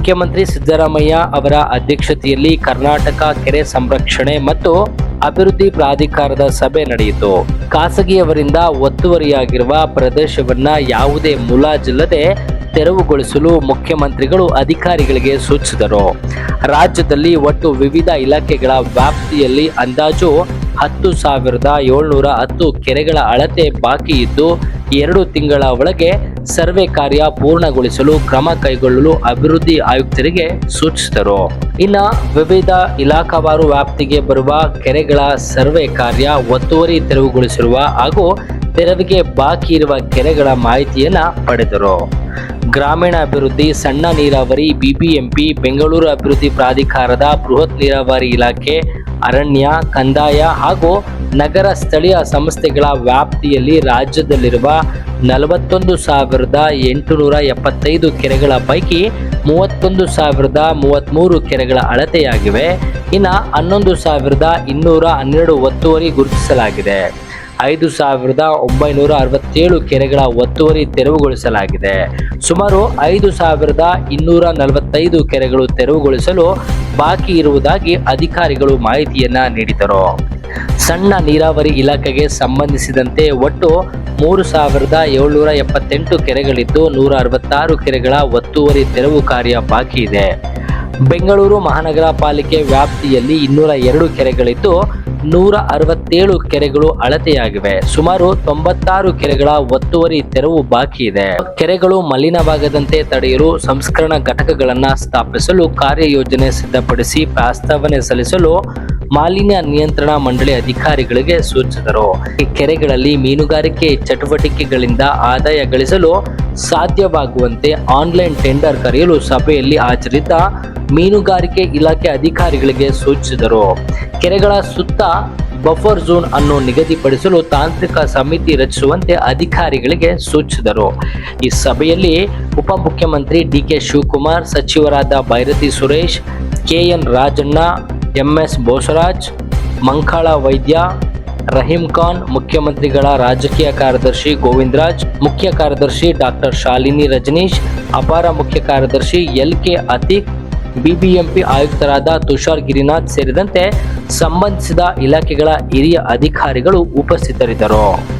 ಮುಖ್ಯಮಂತ್ರಿ ಸಿದ್ದರಾಮಯ್ಯ ಅವರ ಅಧ್ಯಕ್ಷತೆಯಲ್ಲಿ ಕರ್ನಾಟಕ ಕೆರೆ ಸಂರಕ್ಷಣೆ ಮತ್ತು ಅಭಿವೃದ್ಧಿ ಪ್ರಾಧಿಕಾರದ ಸಭೆ ನಡೆಯಿತು. ಖಾಸಗಿಯವರಿಂದ ಒತ್ತುವರಿಯಾಗಿರುವ ಪ್ರದೇಶವನ್ನ ಯಾವುದೇ ಮುಲಾಜಿಲ್ಲದೆ ತೆರವುಗೊಳಿಸಲು ಮುಖ್ಯಮಂತ್ರಿಗಳು ಅಧಿಕಾರಿಗಳಿಗೆ ಸೂಚಿಸಿದರು. ರಾಜ್ಯದಲ್ಲಿ ಒಟ್ಟು ವಿವಿಧ ಇಲಾಖೆಗಳ ವ್ಯಾಪ್ತಿಯಲ್ಲಿ ಅಂದಾಜು ಹತ್ತು ಸಾವಿರದ ಏಳ್ನೂರ ಹತ್ತು ಕೆರೆಗಳ ಅಳತೆ ಬಾಕಿ ಇದ್ದು ಎರಡು ತಿಂಗಳ ಒಳಗೆ ಸರ್ವೆ ಕಾರ್ಯ ಪೂರ್ಣಗೊಳಿಸಲು ಕ್ರಮ ಕೈಗೊಳ್ಳಲು ಅಭಿವೃದ್ಧಿ ಆಯುಕ್ತರಿಗೆ ಸೂಚಿಸಿದರು. ಇನ್ನ ವಿವಿಧ ಇಲಾಖಾವಾರು ವ್ಯಾಪ್ತಿಗೆ ಬರುವ ಕೆರೆಗಳ ಸರ್ವೆ ಕಾರ್ಯ ಒತ್ತುವರಿ ತೆರವುಗೊಳಿಸಿರುವ ಹಾಗೂ ತೆರವಿಗೆ ಬಾಕಿ ಇರುವ ಕೆರೆಗಳ ಮಾಹಿತಿಯನ್ನ ಪಡೆದರು. ಗ್ರಾಮೀಣ ಅಭಿವೃದ್ಧಿ, ಸಣ್ಣ ನೀರಾವರಿ, ಬಿಬಿಎಂಪಿ, ಬೆಂಗಳೂರು ಅಭಿವೃದ್ಧಿ ಪ್ರಾಧಿಕಾರದ ಬೃಹತ್ ನೀರಾವರಿ ಇಲಾಖೆ ಅರಣ್ಯ, ಕಂದಾಯ ಹಾಗೂ ನಗರ ಸ್ಥಳೀಯ ಸಂಸ್ಥೆಗಳ ವ್ಯಾಪ್ತಿಯಲ್ಲಿ ರಾಜ್ಯದಲ್ಲಿರುವ ನಲವತ್ತೊಂದು ಸಾವಿರದ ಎಂಟುನೂರ ಎಪ್ಪತ್ತೈದು ಕೆರೆಗಳ ಪೈಕಿ ಮೂವತ್ತೊಂದು ಸಾವಿರದ ಮೂವತ್ತ್ಮೂರು ಕೆರೆಗಳ ಅಳತೆಯಾಗಿವೆ. ಇನ್ನು ಹನ್ನೊಂದು ಸಾವಿರದ ಇನ್ನೂರ ಹನ್ನೆರಡು ಒತ್ತುವರಿ ಗುರುತಿಸಲಾಗಿದೆ. ಐದು ಸಾವಿರದ ಒಂಬೈನೂರ ಅರವತ್ತೇಳು ಕೆರೆಗಳ ಒತ್ತುವರಿ ತೆರವುಗೊಳಿಸಲಾಗಿದೆ. ಸುಮಾರು ಐದು ಸಾವಿರದ ಇನ್ನೂರ ನಲವತ್ತೈದು ಕೆರೆಗಳು ತೆರವುಗೊಳಿಸಲು ಬಾಕಿ ಇರುವುದಾಗಿ ಅಧಿಕಾರಿಗಳು ಮಾಹಿತಿಯನ್ನ ನೀಡಿದರು. ಸಣ್ಣ ನೀರಾವರಿ ಇಲಾಖೆಗೆ ಸಂಬಂಧಿಸಿದಂತೆ ಒಟ್ಟು ಮೂರು ಸಾವಿರದ ಏಳ್ನೂರ ಎಪ್ಪತ್ತೆಂಟು ಕೆರೆಗಳಿದ್ದು ನೂರ ಅರವತ್ತಾರು ಕೆರೆಗಳ ಒತ್ತುವರಿ ತೆರವು ಕಾರ್ಯ ಬಾಕಿ ಇದೆ. ಬೆಂಗಳೂರು ಮಹಾನಗರ ಪಾಲಿಕೆ ವ್ಯಾಪ್ತಿಯಲ್ಲಿ ಇನ್ನೂರ ಎರಡು ಕೆರೆಗಳಿದ್ದು ನೂರ ಅರವತ್ತೇಳು ಕೆರೆಗಳು ಅಳತೆಯಾಗಿವೆ. ಸುಮಾರು ತೊಂಬತ್ತಾರು ಕೆರೆಗಳ ಒತ್ತುವರಿ ತೆರವು ಬಾಕಿ ಇದೆ. ಕೆರೆಗಳು ಮಲಿನವಾಗದಂತೆ ತಡೆಯಲು ಸಂಸ್ಕರಣ ಘಟಕಗಳನ್ನು ಸ್ಥಾಪಿಸಲು ಕಾರ್ಯಯೋಜನೆ ಸಿದ್ಧಪಡಿಸಿ ಪ್ರಸ್ತಾವನೆ ಸಲ್ಲಿಸಲು ಮಾಲಿನ್ಯ ನಿಯಂತ್ರಣ ಮಂಡಳಿ ಅಧಿಕಾರಿಗಳಿಗೆ ಸೂಚಿಸಿದರು. ಕೆರೆಗಳಲ್ಲಿ ಮೀನುಗಾರಿಕೆ ಚಟುವಟಿಕೆಗಳಿಂದ ಆದಾಯ ಗಳಿಸಲು ಸಾಧ್ಯವಾಗುವಂತೆ ಆನ್ಲೈನ್ ಟೆಂಡರ್ ಕರೆಯಲು ಸಭೆಯಲ್ಲಿ ಆಚರಿತ ಮೀನುಗಾರಿಕೆ ಇಲಾಖೆ ಅಧಿಕಾರಿಗಳಿಗೆ ಸೂಚಿಸಿದರು. ಕೆರೆಗಳ ಸುತ್ತ ಬಫರ್ ಝೋನ್ ಅನ್ನು ನಿಗದಿಪಡಿಸಲು ತಾಂತ್ರಿಕ ಸಮಿತಿ ರಚಿಸುವಂತೆ ಅಧಿಕಾರಿಗಳಿಗೆ ಸೂಚಿಸಿದರು. ಈ ಸಭೆಯಲ್ಲಿ ಉಪಮುಖ್ಯಮಂತ್ರಿ ಡಿಕೆ ಶಿವಕುಮಾರ್, ಸಚಿವರಾದ Byrathi Suresh, K N Rajanna M S Bosaraju, Mankala Vaidya, Rahim Khan, ಮುಖ್ಯಮಂತ್ರಿಗಳ ರಾಜಕೀಯ ಕಾರ್ಯದರ್ಶಿ ಗೋವಿಂದರಾಜ್, ಮುಖ್ಯ ಕಾರ್ಯದರ್ಶಿ ಡಾಕ್ಟರ್ ಶಾಲಿನಿ ರಜನೀಶ್, ಅಪಾರ ಮುಖ್ಯ ಕಾರ್ಯದರ್ಶಿ ಎಲ್ ಕೆ ಅತೀಕ್, ಬಿಬಿಎಂಪಿ ಆಯುಕ್ತರಾದ ತುಷಾರ್ ಗಿರಿನಾಥ್ ಸೇರಿದಂತೆ ಸಂಬಂಧಿಸಿದ ಇಲಾಖೆಗಳ ಹಿರಿಯ ಅಧಿಕಾರಿಗಳು ಉಪಸ್ಥಿತರಿದ್ದರು.